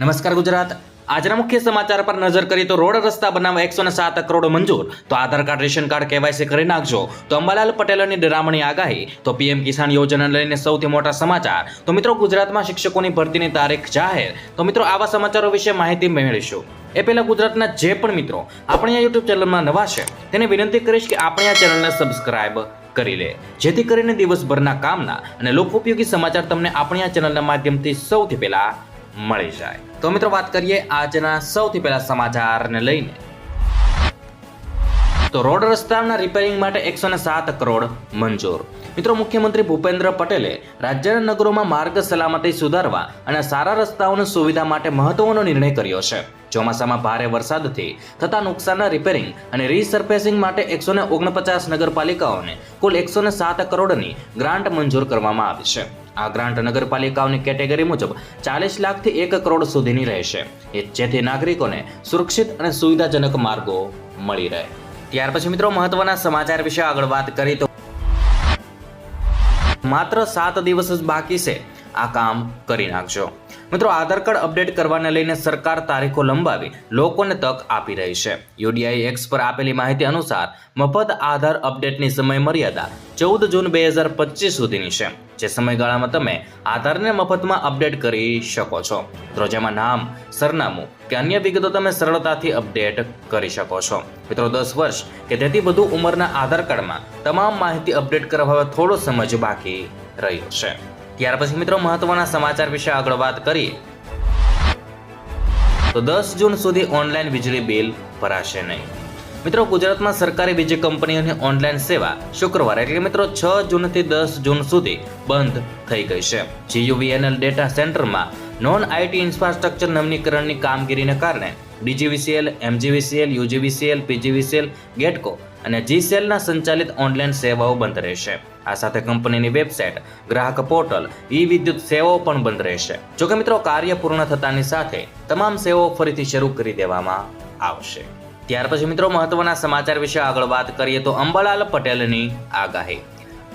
નમસ્કાર ગુજરાત. આજના મુખ્ય સમાચાર પર નજર કરીએ તો રોડ રસ્તા બનાવવા એકસો સાત કરોડ મંજૂર. તો Aadhaar card, ration card, KYC કરી નાખજો. તો અંબાલાલ પટેલની ડરામણી આગાહી. તો પીએમ કિસાન યોજના લઈને સૌથી મોટા સમાચાર. તો મિત્રો, ગુજરાતમાં શિક્ષકોની ભરતીની તારીખ જાહેર. તો મિત્રો, આવા સમાચારો વિશે માહિતી મેળવીશું. એ પહેલાં ગુજરાતના જે પણ મિત્રો, આપણી આ યુટ્યુબ ચેનલમાં નવા છે, તેને વિનંતી કરીશ કે આપણે આ ચેનલને સબસ્ક્રાઇબ કરી લે. જેથી કરીને દિવસભરના કામના અને લોકોપયોગી સમાચાર તમને આપણી આ ચેનલના માધ્યમથી સૌથી પહેલા મળી જાય. તો મિત્રો વાત કરીએ આજના સૌથી પહેલા સમાચારને લઈને. તો રોડ રસ્તાના રિપેરિંગ માટે એકસો સાત કરોડ મંજૂર. મિત્રો મુખ્યમંત્રી ભૂપેન્દ્ર પટેલે રાજ્યના નગરોમાં માર્ગ સલામતી સુધારવા અને સારા રસ્તાઓની સુવિધા માટે મહત્વનો નિર્ણય કર્યો છે. ચોમાસામાં ભારે વરસાદથી થતા નુકસાનના રિપેરિંગ અને રીસર્ફેસિંગ માટે એકસો ઓગણપચાસ નગરપાલિકાઓને કુલ એકસો સાત કરોડની ગ્રાન્ટ મંજૂર કરવામાં આવી છે. આ ગ્રાન્ટ નગરપાલિકાઓની કેટેગરી મુજબ ચાલીસ લાખથી એક કરોડ સુધીની રહેશે. જેથી નાગરિકોને સુરક્ષિત અને સુવિધાજનક માર્ગો મળી રહે. ત્યાર પછી મિત્રો મહત્વના સમાચાર વિશે આગળ વાત કરી તો માત્ર સાત દિવસ જ બાકી છે. આ કામ કરી નાખજો. મિત્રો, આધાર કાર્ડ અપડેટ કરવાને લઈને સરકાર તારીખો લંબાવી લોકોને તક આપી રહી છે. યુડીઆઈ એક્સ પર આપેલી માહિતી અનુસાર, મફત આધાર અપડેટની સમય મર્યાદા ચૌદ જૂન બે હજાર પચીસ સુધીની છે, જે સમયગાળામાં તમે આધારને મફતમાં અપડેટ કરી શકો છો. મિત્રો, જેમાં નામ, સરનામું કે અન્ય વિગતો તમે સરળતાથી અપડેટ કરી શકો છો. મિત્રો, દસ વર્ષ કે તેથી વધુ ઉંમરના આધાર કાર્ડમાં તમામ માહિતી અપડેટ કરવા હવે થોડો સમય બાકી રહ્યો છે. ત્યાર પછી મિત્રો મહત્વના સમાચાર વિશે આગળ વાત કરીએ. તો દસ જૂન સુધી ઓનલાઈન વીજળી બિલ ભરાશે નહીં. મિત્રો ગુજરાતમાં સરકારી વીજ કંપનીઓની ઓનલાઈન સેવા શુક્રવારે એટલે મિત્રો છ જૂનથી દસ જૂન સુધી બંધ થઈ ગઈ છે. જીયુવીએનએલ ડેટા સેન્ટરમાં નોન આઈટી ઇન્ફ્રાસ્ટ્રક્ચર નવીનીકરણની કામગીરીને કારણે ડીજીવીસીએલ, એમજીવીસીએલ, યુજીવીસીએલ, પીજીવીસીએલ, ગેટકો અને જી સેલના સંચાલિત ઓનલાઈન સેવાઓ બંધ રહેશે. આ સાથે કંપનીની વેબસાઇટ ગ્રાહક પોર્ટલ ઈ વિદ્યુત સેવાઓ પણ બંધ રહેશે. જોકે મિત્રો, કાર્ય પૂર્ણ થતાની સાથે તમામ સેવાઓ ફરીથી શરૂ કરી દેવામાં આવશે. ત્યાર પછી મિત્રો, મહત્વના સમાચાર વિશે આગળ વાત કરીએ તો અંબાલાલ પટેલની આગાહી.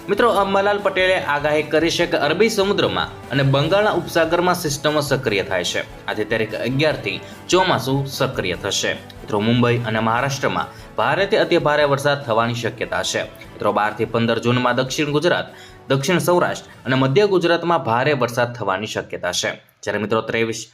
મિત્રો, અંબાલાલ પટેલે આગાહી કરી છે કે અરબી સમુદ્રમાં અને બંગાળના ઉપસાગરમાં સિસ્ટમો સક્રિય થાય છે. આજે તારીખ અગિયારથી ચોમાસું સક્રિય થશે. મિત્રો, મુંબઈ અને મહારાષ્ટ્રમાં ભારેથી અતિ ભારે વરસાદ થવાની શક્યતા છે. મિત્રો, બારથી પંદર જૂનમાં દક્ષિણ ગુજરાત, દક્ષિણ સૌરાષ્ટ્ર અને મધ્ય ગુજરાતમાં ભારે વરસાદ થવાની શક્યતા છે. જ્યારે મિત્રો, ત્રેવીસ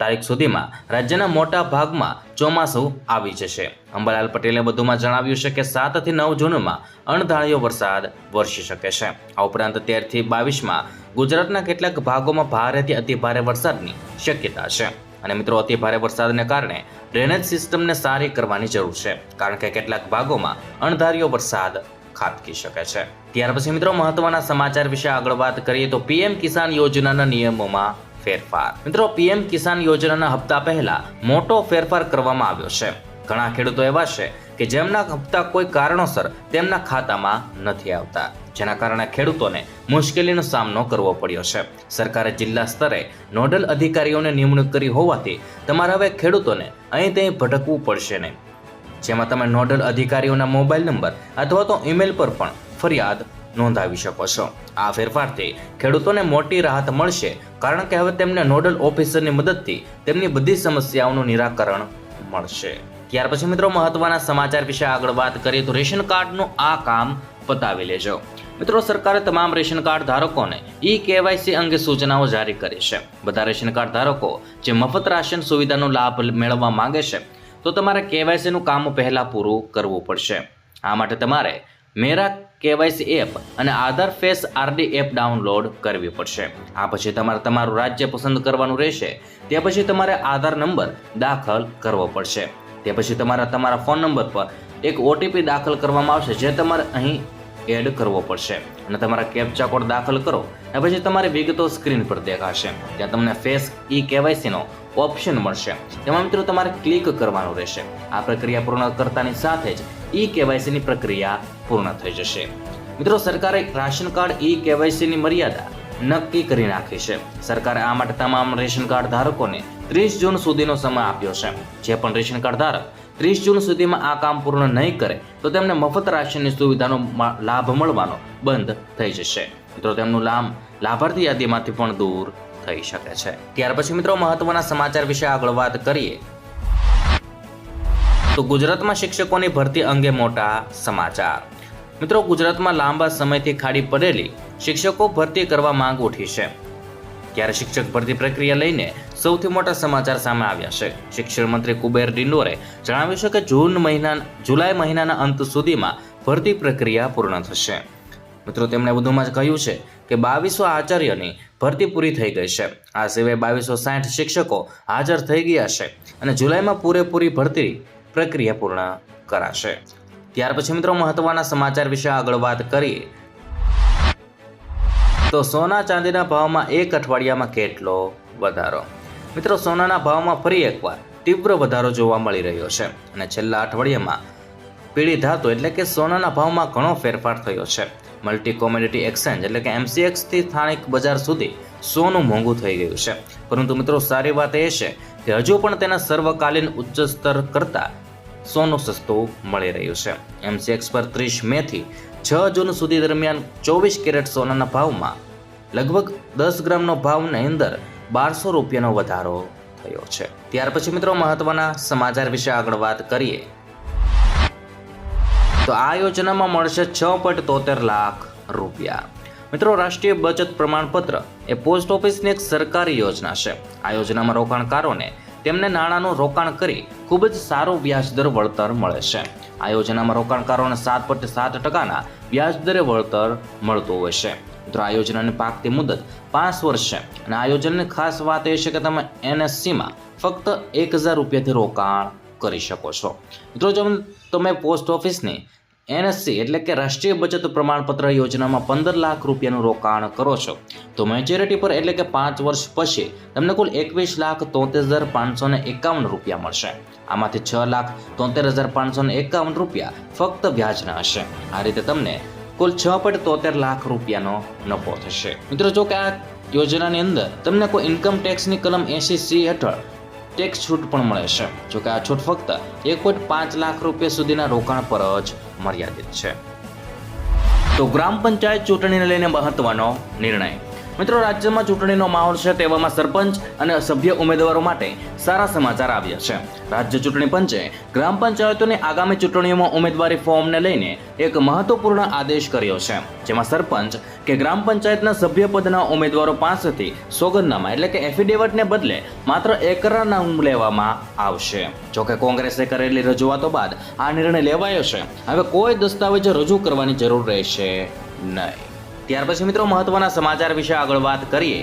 તારીખ સુધીમાં રાજ્યના મોટા ભાગમાં ચોમાસું આવી જશે. અંબાલાલ પટેલે વધુમાં જણાવ્યું છે કે સાતથી નવ જૂનમાં અણધાર્યો વરસાદ વરસી શકે છે. આ ઉપરાંત તેરથી બાવીસમાં ગુજરાતના કેટલાક ભાગોમાં ભારેથી અતિભારે વરસાદની શક્યતા છે. અને મિત્રો, અતિભારે વરસાદને કારણે ડ્રેનેજ સિસ્ટમને સારી કરવાની જરૂર છે, કારણ કે કેટલાક ભાગોમાં અણધાર્યો વરસાદ ખાબકી શકે છે. ત્યાર પછી મિત્રો, મહત્વના સમાચાર વિશે આગળ વાત કરીએ તો પીએમ કિસાન યોજનાના નિયમોમાં ફેરફાર. મિત્રો, પીએમ કિસાન યોજનાના હપ્તા પહેલા મોટો ફેરફાર કરવામાં આવ્યો છે. ઘણા ખેડૂતો એવા છે કે જેમના હપ્તા કોઈ કારણોસર તેમના ખાતામાં નથી આવતા, જેના કારણે ખેડૂતોને મુશ્કેલીનો સામનો કરવો પડ્યો છે. સરકારે જિલ્લા સ્તરે નોડલ અધિકારીઓને નિમણૂક કરી હોવાથી તમારે હવે ખેડૂતોને અહીં ત્યાં ભટકવું પડશે નહીં. જેમાં તમે નોડલ અધિકારીઓના મોબાઈલ નંબર અથવા તો ઈમેલ પર પણ ફરિયાદ નોંધાવી શકો છો. આ ફેરફારથી ખેડૂતોને મોટી રાહત મળશે, કારણ કે હવે તેમને નોડલ ઓફિસરની મદદથી તેમની બધી સમસ્યાઓનું નિરાકરણ મળશે. ત્યાર પછી મિત્રો મહત્વના સમાચાર વિશે આગળ વાત કરીએ તો રેશન કાર્ડનું આ કામ પતાવી લેજો. મિત્રો સરકારે તમામ રેશન કાર્ડ ધારકોને ઈ કેવાયસી અંગે સૂચનાઓ જારી કરી છે. બધા રેશન કાર્ડ ધારકો જે મફત રાશન સુવિધાનો લાભ મેળવવા માંગે છે, તો તમારે કેવાયસીનું કામ પહેલાં પૂરું કરવું પડશે. આ માટે તમારે મેરા કેવાયસી એપ અને Aadhaar face RD app download કરવી પડશે. આ પછી તમારે તમારું રાજ્ય પસંદ કરવાનું રહેશે. તે પછી તમારે આધાર નંબર દાખલ કરવો પડશે. તે પછી તમારા તમારા ફોન નંબર પર એક ઓટીપી દાખલ કરવામાં આવશે, જે તમારે અહીં એડ કરવો પડશે. અને તમારા કેપ્ચા કોડ દાખલ કરો, અને પછી તમારી વિગતો સ્ક્રીન પર દેખાશે. ત્યાં તમને ફેસ ઈ કેવાયસીનો ઓપ્શન મળશે. તેમાં મિત્રો તમારે ક્લિક કરવાનું રહેશે. આ પ્રક્રિયા પૂર્ણ કરતાની સાથે જ ઈ કેવાયસીની પ્રક્રિયા પૂર્ણ થઈ જશે. મિત્રો, સરકારે રાશન કાર્ડ ઈ કેવાયસીની મર્યાદા નક્કી કરી નાખી છે. સરકારે આ માટે તમામ રેશન કાર્ડ ધારકોને ત્રીસ જૂન સુધીનો સમય આપ્યો છે. જે પણ રેશન કાર્ડ ધારક ત્રીસ જૂન સુધીમાં આ કામ પૂર્ણ નહીં કરે, તો તેમને મફત રાશનની સુવિધાનો લાભ મળવાનો બંધ થઈ જશે. મિત્રો, તેમનું નામ લાભાર્થી યાદીમાંથી પણ દૂર થઈ શકે છે. ત્યાર પછી મિત્રો, મહત્વના સમાચાર વિશે આગળ વાત કરીએ. તો ગુજરાતમાં શિક્ષકોની ભરતી અંગે મોટા સમાચાર. મિત્રો, ગુજરાતમાં લાંબા સમયથી ખાડી પડેલી શિક્ષકો ભરતી કરવા માંગ ઉઠી છે. ત્યારે શિક્ષક ભરતી પ્રક્રિયા લઈને સૌથી મોટા સમાચાર સામે આવ્યા છે. શિક્ષણ મંત્રી કુબેર ડિંડોરે જણાવ્યું છે કે જૂન મહિના, જુલાઈ મહિનાના અંત સુધીમાં ભરતી પ્રક્રિયા પૂર્ણ થશે. મિત્રો, તેમણે વધુમાં કહ્યું છે કે બાવીસો આચાર્યની ભરતી પૂરી થઈ ગઈ છે. આ સિવાય બાવીસો સાઠ શિક્ષકો હાજર થઈ ગયા છે અને જુલાઈમાં પૂરેપૂરી ભરતી પ્રક્રિયા પૂર્ણ કરાશે. ત્યાર પછી મિત્રો મહત્વના સમાચાર વિશે આગળ વાત કરીએ. તો સોના ચાંદીના ભાવમાં એક અઠવાડિયામાં કેટલો વધારો? મિત્રો સોનાના ભાવમાં ફરી એકવાર તીવ્ર વધારો જોવા મળી રહ્યો છે અને છેલ્લા અઠવાડિયામાં પીળી ધાતુ એટલે કે સોનાના ભાવમાં ઘણો ફેરફાર થયો છે. મલ્ટી કોમોડિટી એક્સચેન્જ એટલે કે એમસીએક્સથી સ્થાનિક બજાર સુધી સોનું મોંઘું થઈ ગયું છે. પરંતુ મિત્રો સારી વાત એ છે કે હજુ પણ તેના સર્વકાલીન ઉચ્ચ સ્તર કરતાં સોનું સસ્તું મળી રહ્યું છે. એમસીએક્સ પર ત્રીસ મેથી છ જૂન સુધી દરમિયાન ચોવીસ કેરેટ સોનાના ભાવમાં લગભગ દસ ગ્રામનો ભાવની અંદર બારસો રૂપિયાનો વધારો થયો છે. ત્યાર પછી મિત્રો મહત્વના સમાચાર વિશે આગળ વાત કરીએ. તો આ યોજનામાં મળશે છ પોઈન્ટ તોતેર લાખ રૂપિયા. મિત્રો, રાષ્ટ્રીય બચત પ્રમાણપત્ર એ પોસ્ટ ઓફિસની એક સરકારી યોજના છે. આ યોજનામાં રોકાણકારોને તેમને નાણાંનું રોકાણ કરી ખૂબ જ સારો વ્યાજદર વળતર મળે છે. આ યોજનામાં રોકાણકારોને સાત પોઈન્ટ સાત ટકાના વ્યાજદરે વળતર મળતું હોય છે. મિત્રો, આ યોજનાની પાકતી મુદત પાંચ વર્ષ છે અને આ યોજનાની ખાસ વાત એ છે કે તમે એનએસસીમાં ફક્ત એક હજાર રૂપિયાથી રોકાણ કરી શકો છો. મિત્રો, જો તમે પોસ્ટ ઓફિસની એનએસસી એટલે કે રાષ્ટ્રીય બચત પ્રમાણપત્ર યોજનામાં પંદર લાખ રૂપિયાનું રોકાણ કરો છો. તો મેચ્યોરિટી પર એટલે કે પાંચ વર્ષ પછી તમને કુલ એકવીસ લાખ તોતેર હજાર પાંચસો ને એકાવન રૂપિયા મળશે. આમાંથી છ લાખ તોતેર હજાર પાંચસો ને એકાવન રૂપિયા ફક્ત વ્યાજના હશે. આ રીતે તમને કુલ છ પોઈન્ટ તોતેર લાખ રૂપિયાનો નફો થશે. મિત્રો, જો કે આ યોજનાની અંદર તમને કોઈ ઇન્કમ ટેક્સની કલમ એસી સી હેઠળ ટેક્સ છૂટ પણ મળે છે. જો કે આ છૂટ ફક્ત એક પોઈન્ટ પાંચ લાખ રૂપિયા સુધીના રોકાણ પર જ મર્યાદિત છે. તો ગ્રામ પંચાયત ચૂંટણીને લઈને મહત્વનો નિર્ણય. મિત્રો, રાજ્યમાં ચૂંટણીનો માહોલ છે તેવામાં સરપંચ અને સભ્ય ઉમેદવારો માટે સારા સમાચાર આવ્યા છે. રાજ્ય ચૂંટણી પંચે ગ્રામ પંચાયતોની આગામી ચૂંટણીઓમાં ઉમેદવારી ફોર્મને લઈને એક મહત્વપૂર્ણ આદેશ કર્યો છે. જેમાં સરપંચ કે ગ્રામ પંચાયતના સભ્યપદના ઉમેદવારો પાસેથી સોગંદનામા એટલે કે એફિડેવિટને બદલે માત્ર એકરાનામું લેવામાં આવશે. જોકે કોંગ્રેસે કરેલી રજૂઆતો બાદ આ નિર્ણય લેવાયો છે. હવે કોઈ દસ્તાવેજો રજૂ કરવાની જરૂર રહેશે નહીં. ત્યાર પછી મિત્રો મહત્વના સમાચાર વિશે આગળ વાત કરીએ.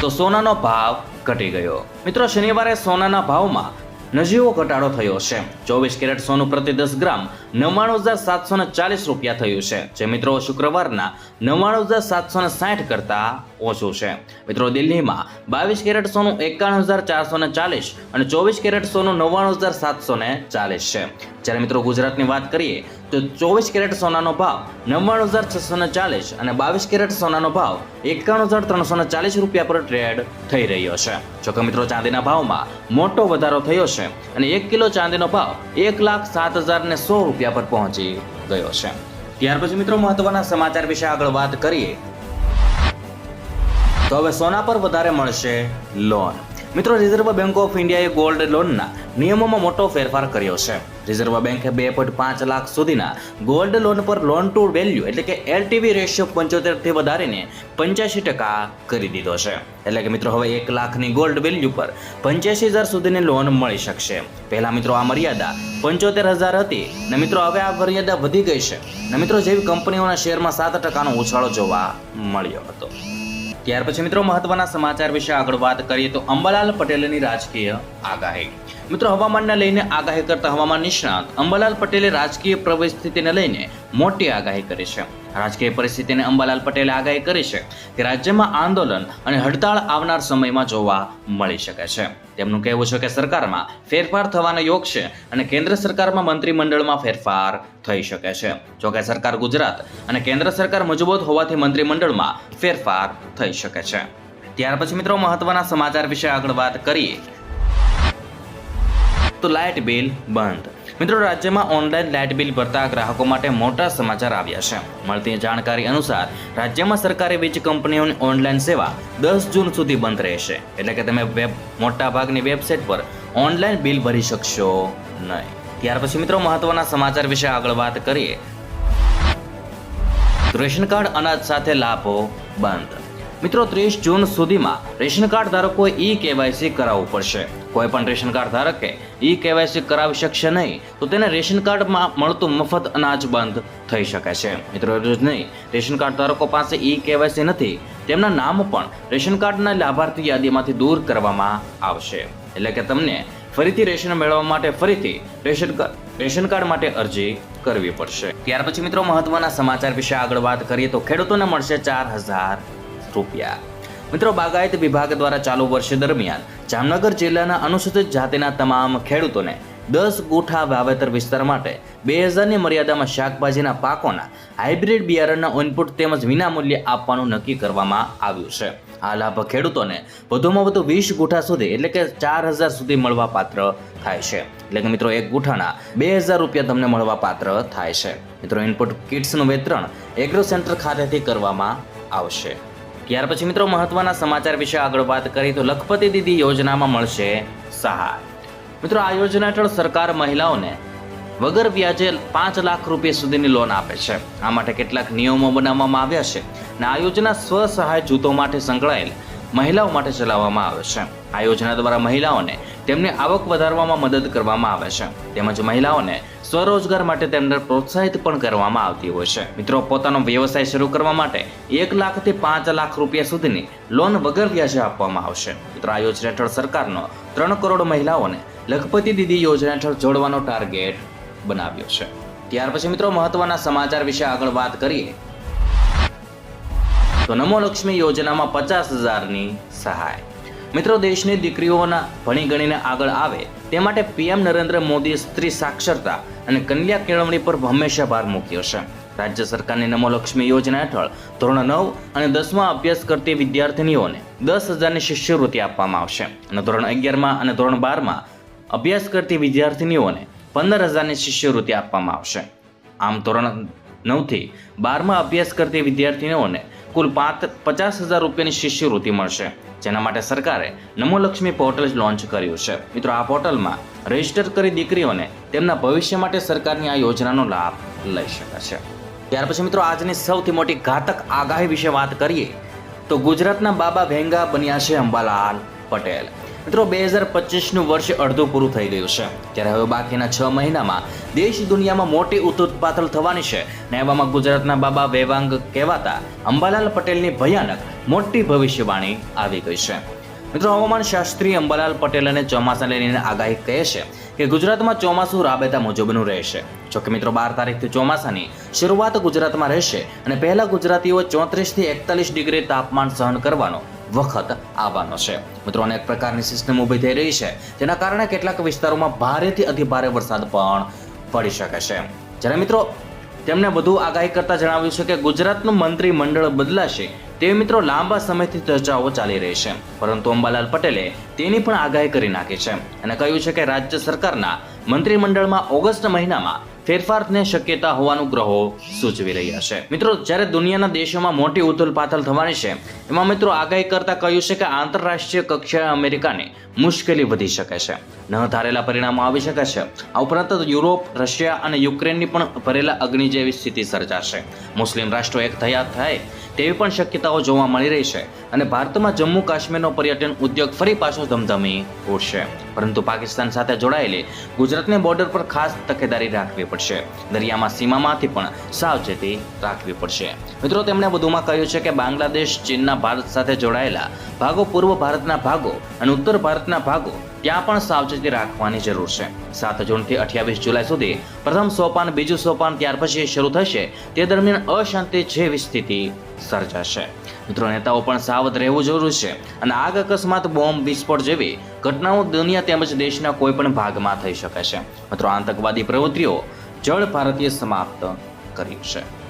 તો સોનાનો ભાવ ઘટી ગયો. મિત્રો શનિવારે સોનાના ભાવમાં નજીવો ઘટાડો થયો છે. ચોવીસ કેરેટ સોનું પ્રતિ દસ ગ્રામ નવ્વાણું હજાર સાતસો ચાલીસ રૂપિયા થયું છે. જે મિત્રો શુક્રવારના નવ્વાણું હજાર સાતસો સાઠ કરતા ઓછું છે. મિત્રો, દિલ્હીમાં બાવીસ કેરેટ સોનું એકાણું હજાર ચારસો ચાલીસ અને ચોવીસ કેરેટ સોનું નવ્વાણું હજાર સાતસો ચાલીસ છે. જ્યારે મિત્રો ગુજરાતની વાત કરીએ, તો ચોવીસ કેરેટ સોનાનો ભાવ નવ્વાણું હજાર છસો ચાલીસ અને બાવીસ કેરેટ સોનાનો ભાવ એકાણું હજાર ત્રણસો ચાલીસ રૂપિયા પર ટ્રેડ થઈ રહ્યો છે. જોકે મિત્રો, ચાંદીના ભાવમાં મોટો વધારો થયો છે અને એક કિલો ચાંદીનો ભાવ એક લાખ સાત હજાર સો રૂપિયા પર પહોંચી ગયો છે. ત્યાર પછી મિત્રો, મહત્વના સમાચાર વિશે આગળ વાત કરીએ. તો હવે સોના પર વધારે મળશે લોન મિત્રો રિઝર્વ બેંક ઓફ ઇન્ડિયાએ ગોલ્ડ લોનના નિયમોમાં મોટો ફેરફાર કર્યો છે. રિઝર્વ બેંકે બે પોઈન્ટ પાંચ લાખ સુધીના ગોલ્ડ લોન પર લોન ટુ વેલ્યુ એટલે કે એલટીવી રેશિયો પંચોતેરથી વધારીને પંચ્યાસી ટકા કરી દીધો છે. એટલે કે મિત્રો, હવે એક લાખની ગોલ્ડ વેલ્યુ પર પંચ્યાસી હજાર સુધીની લોન મળી શકશે. પહેલા મિત્રો આ મર્યાદા પંચોતેર હજાર હતી. ને મિત્રો, હવે આ મર્યાદા વધી ગઈ છે. ને મિત્રો, જેવી કંપનીઓના શેરમાં સાત ટકાનો ઉછાળો જોવા મળ્યો હતો. ત્યાર પછી મિત્રો મહત્વના સમાચાર વિશે આગળ વાત કરીએ તો અંબાલાલ પટેલની રાજકીય આગાહી. મિત્રો હવામાનને લઈને આગાહી કરતા હવામાન નિષ્ણાત. અંબાલાલ પટેલે રાજકીય પરિસ્થિતિને લઈને મોટી આગાહી કરી છે. રાજકીય પરિસ્થિતિને અંબાલાલ પટેલે આગાહી કરી છે કે રાજ્યમાં આંદોલન અને હડતાળ આવનાર સમયમાં જોવા મળી શકે છે. તેમનું કહેવું છે કે સરકારમાં ફેરફાર થવાનો યોગ છે અને કેન્દ્ર સરકારમાં મંત્રીમંડળમાં ફેરફાર થઈ શકે છે. જોકે સરકાર ગુજરાત અને કેન્દ્ર સરકાર મજબૂત હોવાથી મંત્રીમંડળમાં ફેરફાર થઈ શકે છે. ત્યાર પછી મિત્રો મહત્વના સમાચાર વિશે આગળ વાત કરીએ. તો લાઇટ બિલ બંધ. મિત્રો, રાજ્યમાં ઓનલાઈન લાઇટ બિલ ભરતા ગ્રાહકો માટે મોટા સમાચાર આવ્યા છે. મળતી જાણકારી અનુસાર, રાજ્યમાં સરકારી વીજ કંપનીઓની ઓનલાઈન સેવા દસ જૂન સુધી બંધ રહેશે. એટલે કે તમે વેબ, મોટાભાગની વેબસાઇટ પર ઓનલાઈન બિલ ભરી શકશો નહીં. ત્યાર પછી મિત્રો, મહત્વના સમાચાર વિશે આગળ વાત કરીએ. રેશન કાર્ડ અનાજ સાથે લાભો બંધ. મિત્રો, ત્રીસ જૂન સુધીમાં રેશન કાર્ડ ધારકોએ ઈ કેવાયસી કરાવવું પડશે. કોઈ પણ રેશન કાર્ડ ધારકે ઈ કેવાયસી કરાવી શકશે નહીં, તો તેને રેશન કાર્ડમાં મળતું મફત અનાજ બંધ થઈ શકે છે. મિત્રો, એટલું જ નહીં, રેશન કાર્ડ ધારકો પાસે ઈ કેવાયસી નથી, તેમના નામ પણ રેશન કાર્ડના લાભાર્થી યાદીમાંથી દૂર કરવામાં આવશે. એટલે કે તમને ફરીથી રેશન મેળવવા માટે ફરીથી રેશન કાર્ડ રેશન કાર્ડ માટે અરજી કરવી પડશે. ત્યાર પછી મિત્રો, મહત્વના સમાચાર વિશે આગળ વાત કરીએ તો ખેડૂતોને મળશે ચાર હજાર રૂપિયા. મિત્રો, બાગાયત વિભાગ દ્વારા ચાલુ વર્ષ દરમિયાન જામનગર જિલ્લાના અનુસૂચિત જાતિના તમામ ખેડૂતોને દસ ગુઠા વાવેતર વિસ્તાર માટે બે હજારની મર્યાદામાં શાકભાજીના પાકોના હાઇબ્રિડ બિયારણના ઇનપુટ તેમજ વિનામૂલ્યે આપવાનું નક્કી કરવામાં આવ્યું છે. આ લાભ ખેડૂતોને વધુમાં વધુ વીસ ગુઠા સુધી એટલે કે ચાર હજાર સુધી મળવા પાત્ર થાય છે. એટલે કે મિત્રો, એક ગુઠાના બે હજાર રૂપિયા તમને મળવા પાત્ર થાય છે. મિત્રો ઇનપુટ કિટ્સનું વિતરણ એગ્રો સેન્ટર ખાતેથી કરવામાં આવશે. ત્યાર પછી મિત્રો મહત્વના સમાચાર વિશે આગળ વાત કરીએ તો લખપતિ દીદી યોજનામાં મળશે સહાય. મિત્રો આ યોજના હેઠળ સરકાર મહિલાઓને વગર વ્યાજે પાંચ લાખ રૂપિયા સુધીની લોન આપે છે. આ માટે કેટલાક નિયમો બનાવવામાં આવ્યા છે અને આ યોજના સ્વ સહાય જૂથો માટે સંકળાયેલ મહિલાઓ માટે ચલાવવામાં આવે છે. આ યોજના દ્વારા મહિલાઓને તેમની આવક વધારવામાં મદદ કરવામાં આવે છે. તેમજ મહિલાઓને સ્વરોજગાર માટે તેમને પ્રોત્સાહિત પણ કરવામાં આવતી હોય છે. મિત્રો, પોતાનો વ્યવસાય શરૂ કરવા માટે એક લાખથી પાંચ લાખ રૂપિયા સુધીની લોન વગર વ્યાજે આપવામાં આવશે. મિત્રો, આ યોજના હેઠળ સરકારનો ત્રણ કરોડ મહિલાઓને લખપતિ દીદી યોજના હેઠળ જોડવાનો ટાર્ગેટ બનાવ્યો છે. ત્યાર પછી મિત્રો, મહત્વના સમાચાર વિશે આગળ વાત કરીએ. તો નમો લક્ષ્મી યોજનામાં પચાસ હજારની સહાય. મિત્રો, દેશની દીકરીઓના ભણી ગણીને આગળ આવે તે માટે પીએમ નરેન્દ્ર મોદીએ સ્ત્રી સાક્ષરતા અને કન્યા કેળવણી પર હંમેશા ભાર મૂક્યો છે. રાજ્ય સરકારની નમોલક્ષ્મી યોજના હેઠળ ધોરણ નવ અને દસમાં અભ્યાસ કરતી વિદ્યાર્થીનીઓને દસ હજારની શિષ્યવૃત્તિ આપવામાં આવશે અને ધોરણ અગિયારમાં અને ધોરણ બારમાં અભ્યાસ કરતી વિદ્યાર્થીનીઓને પંદર હજારની શિષ્યવૃત્તિ આપવામાં આવશે. આમ ધોરણ નવથી બારમાં અભ્યાસ કરતી વિદ્યાર્થીનીઓને કુલ પાંચ પચાસ હજાર રૂપિયાની શિષ્યવૃત્તિ મળશે. જેના માટે સરકારે નમો લક્ષ્મી પોર્ટલ લોન્ચ કર્યું છે. મિત્રો, આ પોર્ટલમાં રજિસ્ટર કરી દીકરીઓને તેમના ભવિષ્ય માટે સરકારની આ યોજનાનો લાભ લઈ શકે છે ત્યાર પછી મિત્રો, આજની સૌથી મોટી ઘાતક આગાહી વિશે વાત કરીએ તો ગુજરાતના બાબા ભેંગા બન્યા છે અંબાલાલ પટેલ. મિત્રો, બે હજાર પચીસનું વર્ષ અડધું પૂરું થઈ ગયું છે. ત્યારે હવે બાકીના છ મહિનામાં દેશ દુનિયામાં મોટી ઉથલપાથલ થવાની છે. ને એવામાં ગુજરાતના બાબા વેવાંગ કહેવાતા અંબાલાલ પટેલની ભયાનક મોટી ભવિષ્યવાણી આવી ગઈ છે. મિત્રો, હવામાન શાસ્ત્રી અંબાલાલ પટેલ અને ચોમાસાને લઈને આગાહી કહે છે કે ગુજરાતમાં ચોમાસું રાબેતા મુજબનું રહેશે. જોકે મિત્રો, બાર તારીખથી ચોમાસાની શરૂઆત ગુજરાતમાં રહેશે અને પહેલા ગુજરાતીઓ ચોત્રીસથી એકતાલીસ ડિગ્રી તાપમાન સહન કરવાનો વખત આવવાનો છે. મિત્રો, અનેક પ્રકારની સિસ્ટમ ઊભી થઈ રહી છે. જેના કારણે કેટલાક વિસ્તારોમાં ભારેથી અતિભારે વરસાદ પણ પડી શકે છે. જ્યારે મિત્રો તેમણે વધુ આગાહી કરતા જણાવ્યું છે કે ગુજરાતનું મંત્રીમંડળ બદલાશે તેવી મિત્રો લાંબા સમયથી ચર્ચાઓ ચાલી રહી છે. પરંતુ અંબાલાલ પટેલે તેની પણ આગાહી કરી નાખી છે અને કહ્યું છે કે રાજ્ય સરકારના મંત્રીમંડળમાં ઓગસ્ટ મહિનામાં ફેરફારની શક્યતા હોવાનું ગ્રહો સૂચવી રહ્યા છે. મિત્રો, જ્યારે દુનિયાના દેશોમાં મોટી ઉથલપાથલ થવાની છે, એમાં મિત્રો આગાહી કરતા કહ્યું છે કે આંતરરાષ્ટ્રીય કક્ષાએ અમેરિકાને મુશ્કેલી વધી શકે છે. ન ધારેલા પરિણામો આવી શકે છે. આ ઉપરાંત યુરોપ, રશિયા અને યુક્રેનની પણ ભરેલા અગ્નિ જેવી સ્થિતિ સર્જાશે. મુસ્લિમ રાષ્ટ્રો એક થયા થાય તેવી પણ શક્યતાઓ જોવા મળી રહી છે. અને ભારતમાં જમ્મુ કાશ્મીરનો પર્યટન ઉદ્યોગ ફરી પાછો ધમધમી ઉઠશે પરંતુ પાકિસ્તાન સાથે જોડાયેલી ગુજરાતને બોર્ડર પર ખાસ તકેદારી રાખવી પડશે. દરિયામાં સીમામાંથી પણ સાવચેતી રાખવી પડશે. મિત્રો, તેમણે વધુમાં કહ્યું છે કે બાંગ્લાદેશ, ચીનના ભારત સાથે જોડાયેલા ભાગો પૂર્વ ભારતના ભાગો અને ઉત્તર ભારતના ભાગો ત્યાં પણ સાવચેતી રાખવાની જરૂર છે. સાત જૂનથી અઠ્યાવીસ જુલાઈ સુધી પ્રથમ સોપાન, બીજું સોપાન, ત્યાર પછી શરૂ થશે. તે દરમિયાન અશાંતિ જેવી સ્થિતિ સર્જાશે. મિત્રો, નેતાઓ પણ સાવધ રહેવું જરૂરી છે અને આગ અકસ્માત, બોમ્બ, વિસ્ફોટ જેવી ઘટનાઓ દુનિયા તેમજ દેશના કોઈ પણ ભાગમાં થઈ શકે છે. મિત્રો, આતંકવાદી પ્રવૃત્તિઓ જળ ભારતીય સમાપ્ત કર્યું છે.